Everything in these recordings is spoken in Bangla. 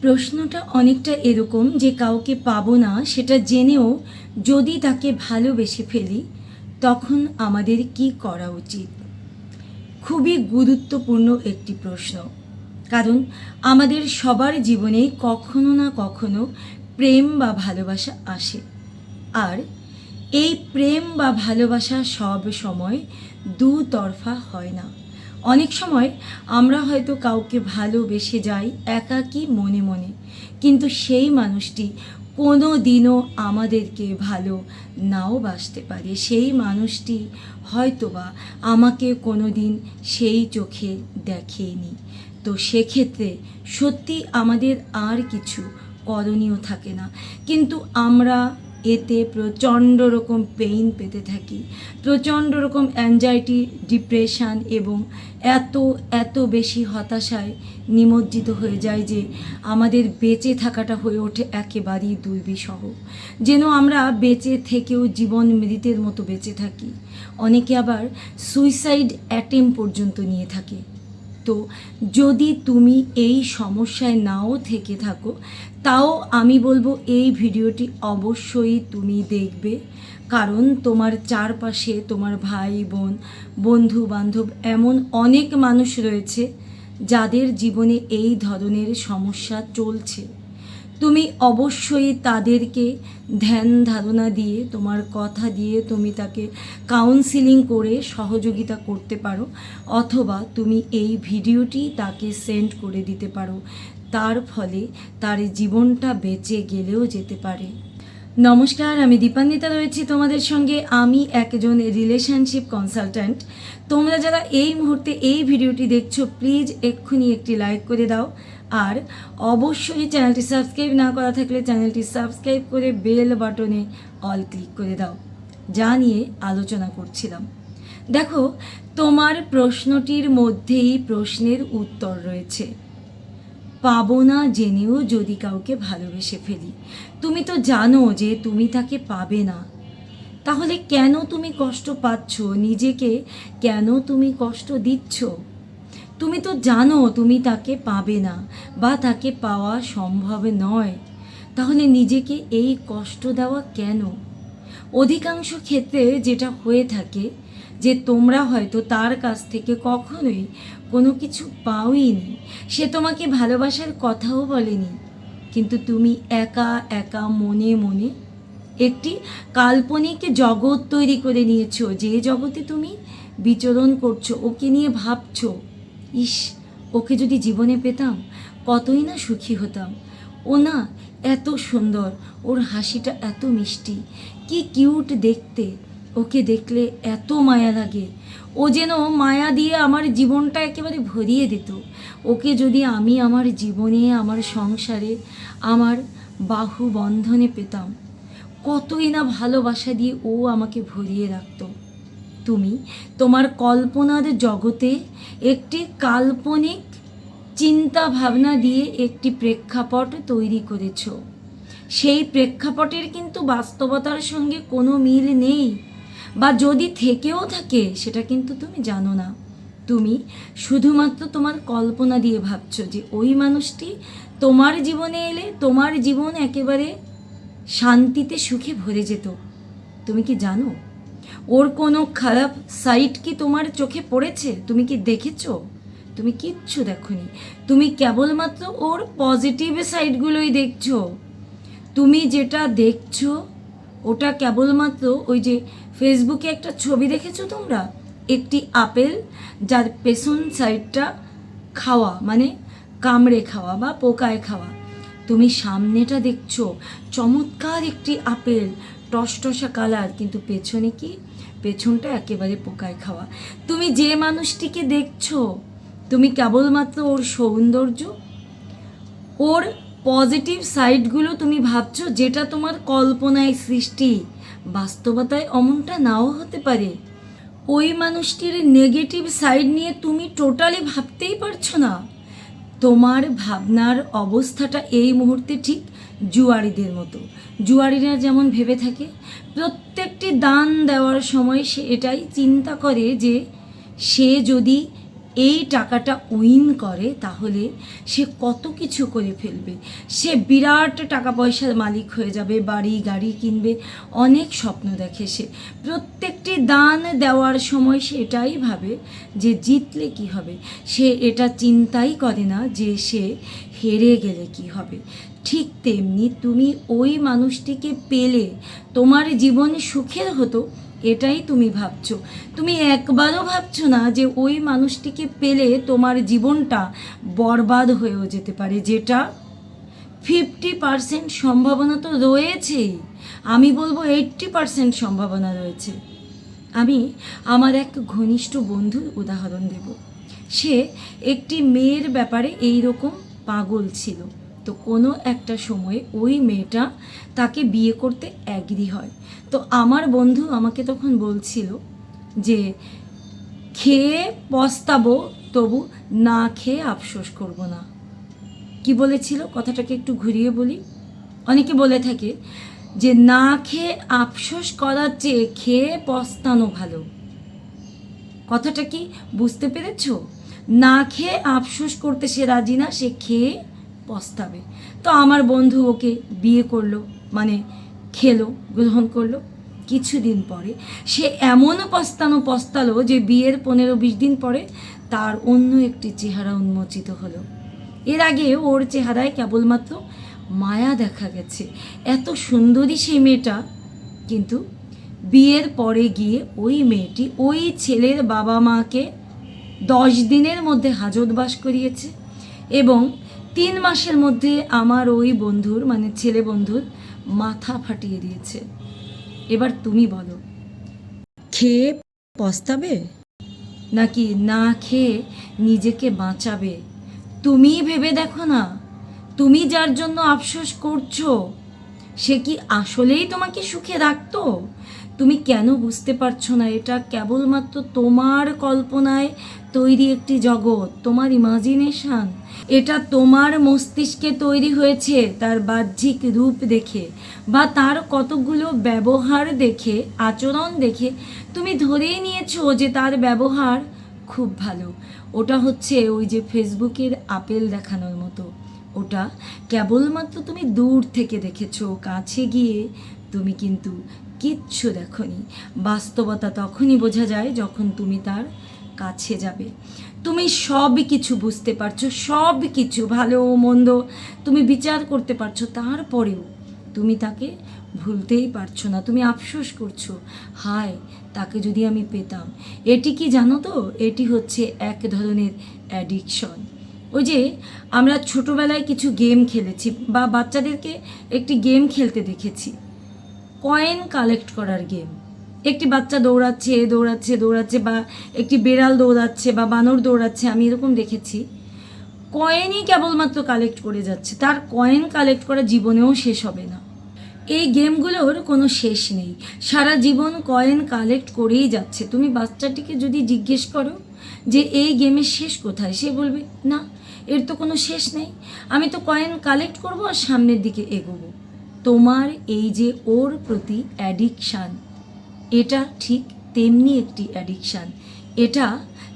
প্রশ্নটা অনেকটা এরকম যে কাউকে পাবো না সেটা জেনেও যদি তাকে ভালোবেসে ফেলি, তখন আমাদের কি করা উচিত? খুবই গুরুত্বপূর্ণ একটি প্রশ্ন। কারণ আমাদের সবার জীবনে কখনো না কখনো প্রেম বা ভালোবাসা আসে। আর এই প্রেম বা ভালোবাসা সব সময় দুতরফা হয় না। অনেক সময় আমরা হয়তো কাউকে ভালোবেসে যাই একাকী মনে মনে, কিন্তু সেই মানুষটি কোনো দিনও আমাদেরকে ভালো নাও বাসতে পারে। সেই মানুষটি হয়তোবা আমাকে কোনো দিন সেই চোখে দেখেনি। তো সেক্ষেত্রে সত্যি আমাদের আর কিছু করণীয় থাকে না। কিন্তু আমরা এতে প্রচণ্ড রকম পেইন পেতে থাকি, প্রচণ্ড রকম অ্যাংজাইটি ডিপ্রেশন এবং এত এত বেশি হতাশায় নিমজ্জিত হয়ে যায় যে আমাদের বেঁচে থাকাটা হয়ে ওঠে একেবারেই দুর্বিষহ। যেন আমরা বেঁচে থেকেও জীবন মৃতের মতো বেঁচে থাকি। অনেকে আবার সুইসাইড অ্যাটেম্প পর্যন্ত নিয়ে থাকে। তো যদি তুমি এই সমস্যায় নাও থেকে থাকো, তাও আমি বলব এই ভিডিওটি অবশ্যই তুমি দেখবে। কারণ তোমার চারপাশে তোমার ভাই, বোন বন্ধু বান্ধব এমন অনেক মানুষ রয়েছে যাদের জীবনে এই ধরনের সমস্যা চলছে। তুমি অবশ্যই তাদেরকে ধ্যান ধারণা দিয়ে, তোমার কথা দিয়ে তুমি তাকে কাউন্সিলিং করে সহযোগিতা করতে পারো, অথবা তুমি এই ভিডিওটি তাকে সেন্ড করে দিতে পারো। তার ফলে তার জীবনটা বেঁচে গেলেও যেতে পারে। নমস্কার, আমি দীপান্বিতা রয়েছি তোমাদের সঙ্গে। আমি একজন রিলেশনশিপ কনসালট্যান্ট তোমরা যারা এই মুহূর্তে এই ভিডিওটি দেখছ প্লিজ এক্ষুনি একটি লাইক করে দাও। আর অবশ্যই চ্যানেলটি সাবস্ক্রাইব না করা থাকলে চ্যানেলটি সাবস্ক্রাইব করে বেল বাটনে অল ক্লিক করে দাও, যা নিয়ে আলোচনা করছিলাম। দেখো, তোমার প্রশ্নটির মধ্যেই প্রশ্নের উত্তর রয়েছে। পাবো না জেনেও যদি কাউকে ভালোবেসে ফেলি। তুমি তো জানো যে তুমি তাকে পাবে না। তাহলে কেন তুমি কষ্ট পাচ্ছ? নিজেকে কেন তুমি কষ্ট দিচ্ছ? তুমি তো জানো, তুমি তাকে পাবে না বা তাকে পাওয়া সম্ভব নয়। তাহলে নিজেকে এই কষ্ট দেওয়া কেন? অধিকাংশ ক্ষেত্রে যেটা হয়ে থাকে যে তোমরা হয়তো তার কাছ থেকে কখনোই কোনো কিছু পাওইনি সে তোমাকে ভালোবাসার কথাও বলেনি। কিন্তু তুমি একা একা মনে মনে একটি কাল্পনিক জগৎ তৈরি করে নিয়েছো। যে জগতে তুমি বিচরণ করছ, ওকে নিয়ে ভাবছ ইস, ওকে যদি জীবনে পেতাম, কতই না সুখী হতাম। ও না এত সুন্দর, ওর হাসিটা এত মিষ্টি, কি কিউট দেখতে। ওকে দেখলে এত মায়া লাগে। ও যেন মায়া দিয়ে আমার জীবনটা একেবারে ভরিয়ে দিত। ওকে যদি আমি আমার জীবনে, আমার সংসারে, আমার বাহু বন্ধনে পেতাম, কতই না ভালোবাসা দিয়ে ও আমাকে ভরিয়ে রাখতো। তুমি তোমার কল্পনার জগতে একটি কাল্পনিক চিন্তা ভাবনা দিয়ে একটি প্রেক্ষাপট তৈরি করেছ। সেই প্রেক্ষাপটের কিন্তু বাস্তবতার সঙ্গে কোনো মিল নেই। বা যদি থেকেও থাকে, সেটা কিন্তু তুমি জানো না। তুমি শুধুমাত্র তোমার কল্পনা দিয়ে ভাবছ যে ওই মানুষটি তোমার জীবনে এলে তোমার জীবন একেবারে শান্তিতে সুখে ভরে যেত। তুমি কি জানো? ওর কোনো খারাপ সাইট কি তোমার চোখে পড়েছে? তুমি কি দেখেছ? তুমি কিচ্ছু দেখোনি। তুমি কেবলমাত্র ওর পজিটিভ সাইডগুলোই দেখছ। তুমি যেটা দেখছ, ওটা কেবলমাত্র ওই যে ফেসবুকে একটা ছবি দেখেছ তোমরা? একটি আপেল যার পেছন সাইডটা খাওয়া মানে কামড়ে খাওয়া বা পোকায় খাওয়া। তুমি সামনেটা দেখছ, চমৎকার একটি আপেল, টসটসা কালার কিন্তু পেছনে কি পেছনটা একেবারে পোকায় খাওয়া। তুমি যে মানুষটিকে দেখছ, তুমি কেবলমাত্র ওর সৌন্দর্য, ওর পজিটিভ সাইডগুলো তুমি ভাবছ যেটা তোমার কল্পনায় সৃষ্টি, বাস্তবতায় অমনটা নাও হতে পারে। ওই মানুষটির নেগেটিভ সাইড নিয়ে তুমি টোটালি ভাবতেই পারছ না। তোমার ভাবনার অবস্থাটা এই মুহূর্তে ঠিক জুয়ারিদের মতো। জুয়ারিরা যেমন ভেবে থাকে প্রত্যেকটি দান দেওয়ার সময় সে এটাই চিন্তা করে যে সে যদি এই টাকাটা উইন করে, তাহলে সে কত কিছু করে ফেলবে। সে বিরাট টাকা পয়সার মালিক হয়ে যাবে, বাড়ি, গাড়ি কিনবে, অনেক স্বপ্ন দেখে সে। প্রত্যেকটি দান দেওয়ার সময় সে এটাই ভাবে যে জিতলে কি হবে। সে এটা চিন্তাই করে না যে সে হেরে গেলে কি হবে। ঠিক তেমনি তুমি ওই মানুষটিকে পেলে তোমার জীবন সুখের হতো এটাই তুমি ভাবছ। তুমি একবারও ভাবছ না যে ওই মানুষটিকে পেলে তোমার জীবনটা বরবাদ হয়েও যেতে পারে, যেটা ফিফটি পার্সেন্ট সম্ভাবনা তো রয়েছেই। আমি বলব এইট্টি পার্সেন্ট সম্ভাবনা রয়েছে। আমি আমার এক ঘনিষ্ঠ বন্ধুর উদাহরণ দেব। সে একটি মেয়ের ব্যাপারে এই রকম পাগল ছিল। তো কোনো একটা সময়ে ওই মেয়েটা তাকে বিয়ে করতে অ্যাগ্রি হয়। তো আমার বন্ধু আমাকে তখন বলছিল যে, খেয়ে পস্তাবো, তবু না খেয়ে আফসোস করব না। কি বলেছিল? কথাটাকে একটু ঘুরিয়ে বলি। অনেকে বলে থাকে যে, না খেয়ে আফসোস করার চেয়ে খেয়ে পস্তানো ভালো। কথাটা কি বুঝতে পেরেছ? না খেয়ে আফসোস করতে সে রাজি না, সে খেয়ে পস্তাবে। তো আমার বন্ধু ওকে বিয়ে করল মানে খেলো, গ্রহণ করল। কিছুদিন পরে সে এমন পস্তানো, পস্তালো যে বিয়ের পনেরো, বিশ দিন পরে তার অন্য একটি চেহারা উন্মোচিত হলো। এর আগে ওর চেহারায় কেবলমাত্র মায়া দেখা গেছে। এত সুন্দরী সেই মেয়েটা, কিন্তু বিয়ের পরে গিয়ে ওই মেয়েটি ওই ছেলের বাবা মাকে দশ দিনের মধ্যে হাজতবাস করিয়েছে এবং তিন মাসের মধ্যে আমার ওই বন্ধুর মানে ছেলে বন্ধুর মাথা ফাটিয়ে দিয়েছে। এবার তুমি বলো, খেয়ে পস্তাবে? নাকি না খেয়ে নিজেকে বাঁচাবে? তুমি ভেবে দেখো না, তুমি যার জন্য আফসোস করছ, সে কি আসলেই তোমাকে সুখে রাখতো? তুমি কেন বুঝতে পারছ না এটা? কেবলমাত্র তোমার কল্পনায় তৈরি একটি জগৎ, তোমার ইমাজিনেশন এটা তোমার মস্তিষ্কে তৈরি হয়েছে, তার বাহ্যিক রূপ দেখে বা তার কতগুলো ব্যবহার দেখে, আচরণ দেখে। তুমি ধরেই নিয়েছো যে তার ব্যবহার খুব ভালো। ওটা হচ্ছে ওই যে ফেসবুকের আপেল দেখানোর মতো। ওটা কেবলমাত্র তুমি দূর থেকে দেখেছ, কাছে গিয়ে তুমি কিন্তু কিচ্ছু দেখনি। বাস্তবতা তখনই বোঝা যায় যখন তুমি তার কাছে যাবে। তুমি সব কিছু বুঝতে পারছ, সব কিছু, ভালো মন্দ, তুমি বিচার করতে পারছ, তারপরেও তুমি তাকে ভুলতেই পারছ না, তুমি আফসোস করছ, হায়, তাকে যদি আমি পেতাম। এটি কি জানো তো? এটি হচ্ছে এক ধরনের অ্যাডিকশন ওই যে, আমরা ছোটোবেলায় কিছু গেম খেলেছি বা বাচ্চাদেরকে একটি গেম খেলতে দেখেছি। কয়েন কালেক্ট করার গেম একটি বাচ্চা দৌড়াচ্ছে দৌড়াচ্ছে দৌড়াচ্ছে, বা একটি বেড়াল দৌড়াচ্ছে, বা বানর দৌড়াচ্ছে, আমি এরকম দেখেছি। কয়েনই কেবলমাত্র কালেক্ট করে যাচ্ছে। তার কয়েন কালেক্ট করা জীবনেও শেষ হবে না। এই গেমগুলোর কোনো শেষ নেই। সারা জীবন কয়েন কালেক্ট করেই যাচ্ছে। তুমি বাচ্চাটিকে যদি জিজ্ঞেস করো যে, এই গেমের শেষ কোথায়? সে বলবে, না, এর তো কোনো শেষ নেই। আমি তো কয়েন কালেক্ট করব আর সামনের দিকে এগোবো। তোমার এই যে ওর প্রতি অ্যাডিকশান এটা ঠিক তেমনি একটি অ্যাডিকশান এটা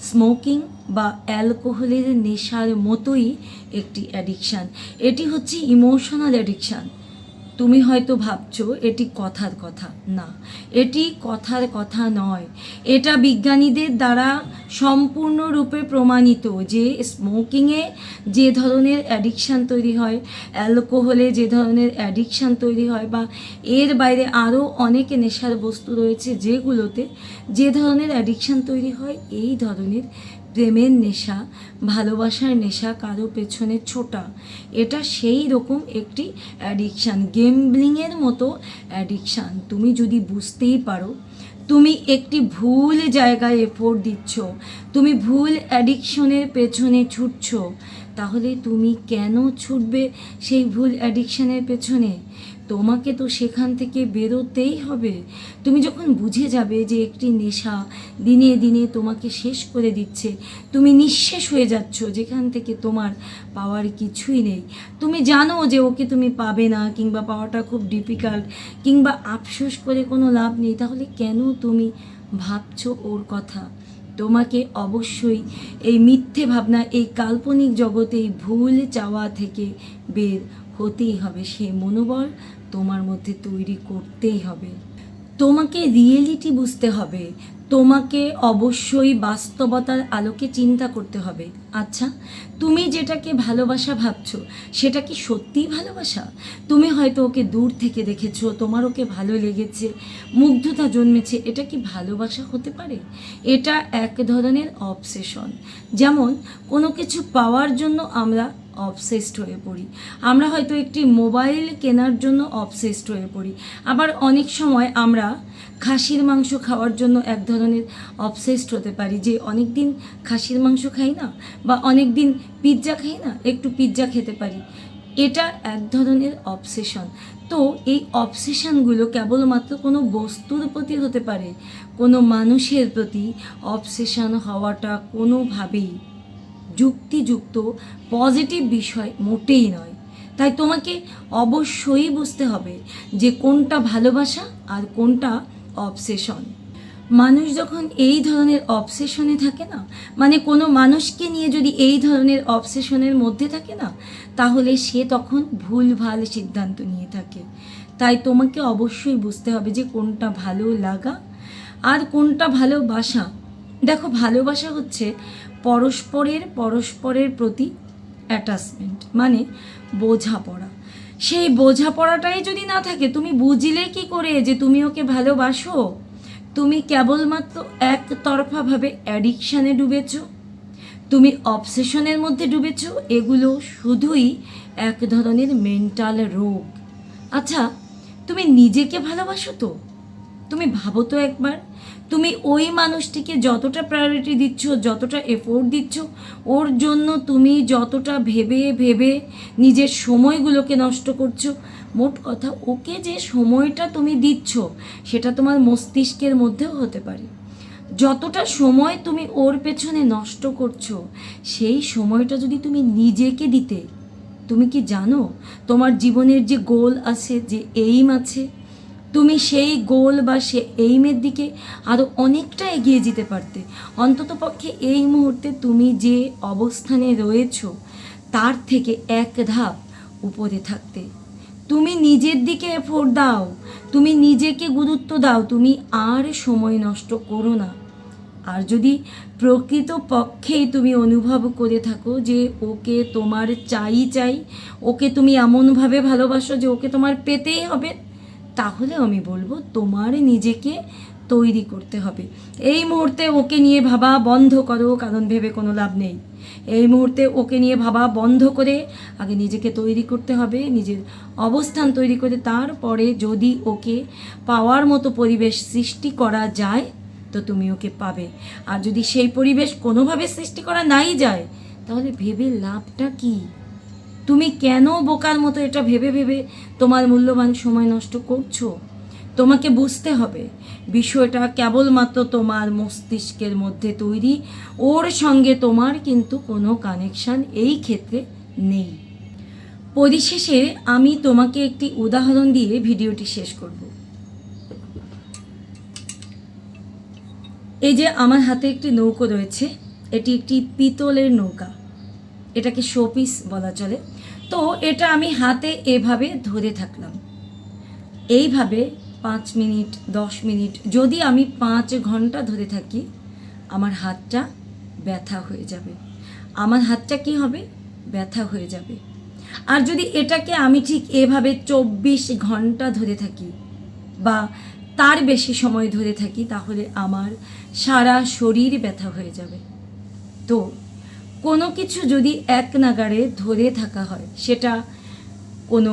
স্মোকিং বা অ্যালকোহলের নেশার মতোই একটি অ্যাডিকশান এটি হচ্ছে ইমোশনাল অ্যাডিকশান তুমি হয়তো ভাবছ, এটি কথার কথা। না, এটি কথার কথা নয়। এটা বিজ্ঞানীদের দ্বারা সম্পূর্ণরূপে প্রমাণিত যে স্মোকিংয়ে যে ধরনের অ্যাডিকশান তৈরি হয়, অ্যালকোহলে যে ধরনের অ্যাডিকশান তৈরি হয়, বা এর বাইরে আরও অনেক নেশার বস্তু রয়েছে যেগুলোতে যে ধরনের অ্যাডিকশান তৈরি হয়, এই ধরনের প্রেমের নেশা, ভালোবাসার নেশা কারও পেছনে ছোটা। এটা সেই রকম একটি অ্যাডিকশান গেমব্লিংয়ের মতো অ্যাডিকশান তুমি যদি বুঝতেই পারো, তুমি একটি ভুল জায়গায় এফোর্ট দিচ্ছ, তুমি ভুল অ্যাডিকশনের পেছনে ছুটছো, তাহলে তুমি কেন ছুটবে সেই ভুল অ্যাডিকশনের পেছনে? তোমাকে তো সেখান থেকে বেরোতেই হবে। তুমি যখন বুঝে যাবে যে একটি নেশা দিনে দিনে তোমাকে শেষ করে দিচ্ছে, তুমি নিঃশেষ হয়ে যাচ্ছ, যেখান থেকে তোমার পাওয়ার কিছুই নেই। তুমি জানো যে ওকে তুমি পাবে না, কিংবা পাওয়াটা খুব ডিফিকাল্ট কিংবা আফসোস করে কোনো লাভ নেই। তাহলে কেন তুমি ভাবছ ওর কথা? তোমাকে অবশ্যই এই মিথ্যে ভাবনা, এই কাল্পনিক জগতে ভুল চাওয়া থেকে বের হতেই হবে। সেই মনোবল তোমার মধ্যে তৈরি করতেই হবে। তোমাকে রিয়েলিটি বুঝতে হবে। তোমাকে অবশ্যই বাস্তবতার আলোকে চিন্তা করতে হবে। আচ্ছা তুমি যেটাকে ভালোবাসা ভাবছ, সেটা কি সত্যিই ভালোবাসা? তুমি হয়তো ওকে দূর থেকে দেখেছ, তোমার ওকে ভালো লেগেছে, মুগ্ধতা জন্মেছে, এটা কি ভালোবাসা হতে পারে? এটা এক ধরনের অবসেশন যেমন, কোনো কিছু পাওয়ার জন্য আমরা অবসেসড হয়ে পড়ি। আমরা হয়তো একটি মোবাইল কেনার জন্য অবসেসড হয়ে পড়ি। আবার অনেক সময় আমরা খাসির মাংস খাওয়ার জন্য এক ধরনের অবসেসড হতে পারি যে অনেক দিন খাসির মাংস খাই না বা অনেক দিন পিৎজা খাই না, একটু পিৎজা খেতে পারি। এটা এক ধরনের অবসেশন তো এই অবসেশনগুলো কেবলমাত্র কোনো বস্তুর প্রতি হতে পারে, কোনো মানুষের প্রতি অবসেশন হওয়াটা কোনোভাবেই যুক্তিযুক্ত, পজিটিভ বিষয় মোটেই নয়। তাই তোমাকে অবশ্যই বুঝতে হবে যে কোনটা ভালোবাসা আর কোনটা অবসেশন মানুষ যখন এই ধরনের অবসেশনে থাকে না মানে কোনো মানুষকে নিয়ে যদি এই ধরনের অবসেশনের মধ্যে থাকে না, তাহলে সে তখন ভুলভাল সিদ্ধান্ত নিয়ে থাকে। তাই তোমাকে অবশ্যই বুঝতে হবে যে কোনটা ভালো লাগা আর কোনটা ভালোবাসা। দেখো, ভালোবাসা হচ্ছে পরস্পরের পরস্পরের প্রতি অ্যাটাচমেন্ট মানে বোঝাপড়া। সেই বোঝাপড়াটাই যদি না থাকে, তুমি বুঝলে কি করে যে তুমি ওকে ভালোবাসো? তুমি কেবলমাত্র একতরফাভাবে অ্যাডিকশানে ডুবেছ? তুমি অবসেশনের মধ্যে ডুবেছ? এগুলো শুধুই এক ধরনের মেন্টাল রোগ। আচ্ছা তুমি নিজেকে ভালোবাসো তো? তুমি ভাবো তো একবার? তুমি ওই মানুষটিকে যতটা প্রায়োরিটি দিচ্ছ, যতটা এফোর্ট দিচ্ছ, ওর জন্য তুমি যতটা ভেবে ভেবে নিজের সময়গুলোকে নষ্ট করছ, মোট কথা ওকে যে সময়টা তুমি দিচ্ছ, সেটা তোমার মস্তিষ্কের মধ্যেও হতে পারে। যতটা সময় তুমি ওর পেছনে নষ্ট করছ, সেই সময়টা যদি তুমি নিজেকে দিতে, তুমি কি জানো? তোমার জীবনের যে গোল আছে, যে এইম আছে তুমি সেই গোল বা সে এইমের দিকে আরও অনেকটা এগিয়ে যেতে পারতে। অন্তত পক্ষে এই মুহূর্তে তুমি যে অবস্থানে রয়েছো, তার থেকে এক ধাপ উপরে থাকতে। তুমি নিজের দিকে এফোর্ট দাও, তুমি নিজেকে গুরুত্ব দাও, তুমি আর সময় নষ্ট করো না। আর যদি প্রকৃত পক্ষেই তুমি অনুভব করে থাকো যে ওকে তোমার চাই চাই ওকে তুমি এমনভাবে ভালোবাসো যে ওকে তোমার পেতেই হবে তাহলে আমি বলব তোমার নিজেকে তৈরি করতে হবে। এই মুহূর্তে ওকে নিয়ে ভাবা বন্ধ করো, কারণ ভেবে কোনো লাভ নেই। এই মুহূর্তে ওকে নিয়ে ভাবা বন্ধ করে আগে নিজেকে তৈরি করতে হবে, নিজের অবস্থান তৈরি করে তারপরে যদি ওকে পাওয়ার মতো পরিবেশ সৃষ্টি করা যায়, তো তুমি ওকে পাবে। আর যদি সেই পরিবেশ কোনোভাবে সৃষ্টি করা নাই যায়, তাহলে ভেবে লাভটা কী? তুমি কেন বোকার মতো এটা ভেবে ভেবে তোমার মূল্যবান সময় নষ্ট করছ? তোমাকে বুঝতে হবে, বিষয়টা কেবলমাত্র তোমার মস্তিষ্কের মধ্যে তৈরি, ওর সঙ্গে তোমার কিন্তু কোনো কানেকশান এই ক্ষেত্রে নেই। পরিশেষে আমি তোমাকে একটি উদাহরণ দিয়ে ভিডিওটি শেষ করব। এই যে আমার হাতে একটি নৌকো রয়েছে, এটি একটি পিতলের নৌকা। এটাকে শোপিস বলা চলে। তো এটা আমি হাতে এভাবে ধরে থাকলাম। এইভাবে পাঁচ মিনিট, দশ মিনিট, যদি আমি পাঁচ ঘণ্টা ধরে থাকি, আমার হাতটা ব্যথা হয়ে যাবে। আমার হাতটা কি হবে? ব্যথা হয়ে যাবে। আর যদি এটাকে আমি ঠিক এভাবে চব্বিশ ঘণ্টা ধরে থাকি বা তার বেশি সময় ধরে থাকি, তাহলে আমার সারা শরীর ব্যথা হয়ে যাবে। তো কোনো কিছু যদি এক নাগাড়ে ধরে থাকা হয়, সেটা কোনো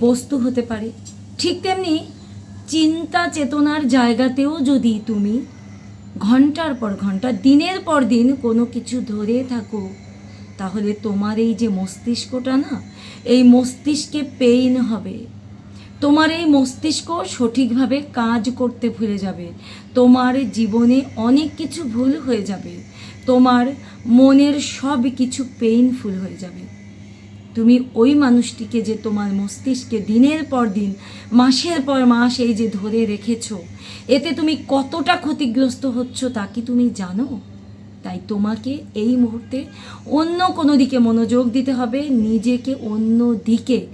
বস্তু হতে পারে। ঠিক তেমনি চিন্তা চেতনার জায়গাতেও যদি তুমি ঘণ্টার পর ঘণ্টা, দিনের পর দিন কোনো কিছু ধরে থাকো, তাহলে তোমার এই যে মস্তিষ্কটা না, এই মস্তিষ্কে পেইন হবে। তোমার এই মস্তিষ্ক সঠিকভাবে কাজ করতে ভুলে যাবে। তোমার জীবনে অনেক কিছু ভুল হয়ে যাবে। তোমার মনের সব কিছু পেইনফুল হয়ে যাবে। তুমি ওই মানুষটিকে যে তোমার মস্তিষ্কে দিনের পর দিন, মাসের পর মাস এই যে ধরে রেখেছো, এতে তুমি কতটা ক্ষতিগ্রস্ত হচ্ছ তা কি তুমি জানো? তাই তোমাকে এই মুহূর্তে অন্য কোনো দিকে মনোযোগ দিতে হবে, নিজেকে অন্য দিকে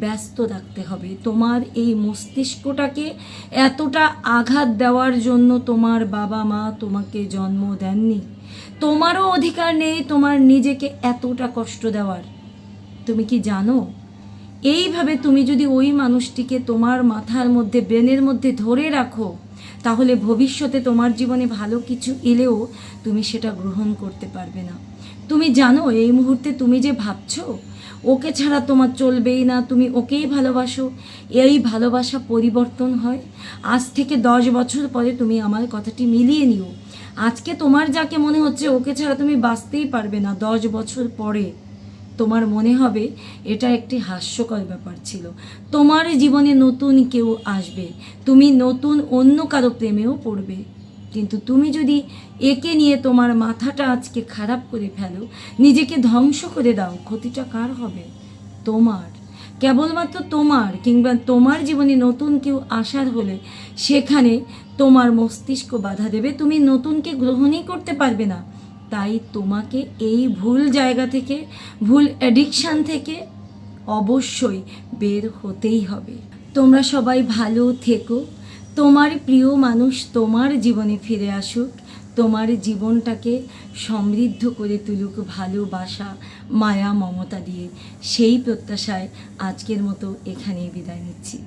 ব্যস্ত রাখতে হবে। তোমার এই মস্তিষ্কটাকে এতটা আঘাত দেওয়ার জন্য তোমার বাবা মা তোমাকে জন্ম দেননি। তোমারও অধিকার নেই তোমার নিজেকে এতটা কষ্ট দেওয়ার। তুমি কি জানো? এইভাবে তুমি যদি ওই মানুষটিকে তোমার মাথার মধ্যে, ব্রেনের মধ্যে ধরে রাখো, তাহলে ভবিষ্যতে তোমার জীবনে ভালো কিছু এলেও তুমি সেটা গ্রহণ করতে পারবে না। তুমি জানো, এই মুহূর্তে তুমি যে ভাবছ, ওকে ছাড়া তোমার চলবেই না, তুমি ওকেই ভালোবাসো। এই ভালোবাসা পরিবর্তন হয়। আজ থেকে দশ বছর পরে তুমি আমার কথাটি মিলিয়ে নিও। আজকে তোমার যাকে মনে হচ্ছে ওকে ছাড়া তুমি বাঁচতেই পারবে না দশ বছর পরে, তোমার মনে হবে এটা একটি হাস্যকর ব্যাপার ছিল। তোমার জীবনে নতুন কেউ আসবে, তুমি নতুন অন্য কারও প্রেমেও পড়বে। কিন্তু তুমি যদি একে নিয়ে তোমার মাথাটা আজকে খারাপ করে ফেলো, নিজেকে ধ্বংস করে দাও, ক্ষতিটা কার হবে? তোমার। কেবলমাত্র তোমার কিংবা তোমার জীবনে নতুন কেউ আসার হলে সেখানে তোমার মস্তিষ্ক বাধা দেবে, তুমি নতুনকে গ্রহণই করতে পারবে না। তাই তোমাকে এই ভুল জায়গা থেকে, ভুল অ্যাডিকশান থেকে অবশ্যই বের হতেই হবে। তোমরা সবাই ভালো থেকো। তোমার প্রিয় মানুষ তোমার জীবনে ফিরে আসুক। তোমার জীবনটাকে সমৃদ্ধ করে তুলুক ভালোবাসা, মায়া, মমতা দিয়ে। সেই প্রত্যাশায় আজকের মতো এখানেই বিদায় নিচ্ছি।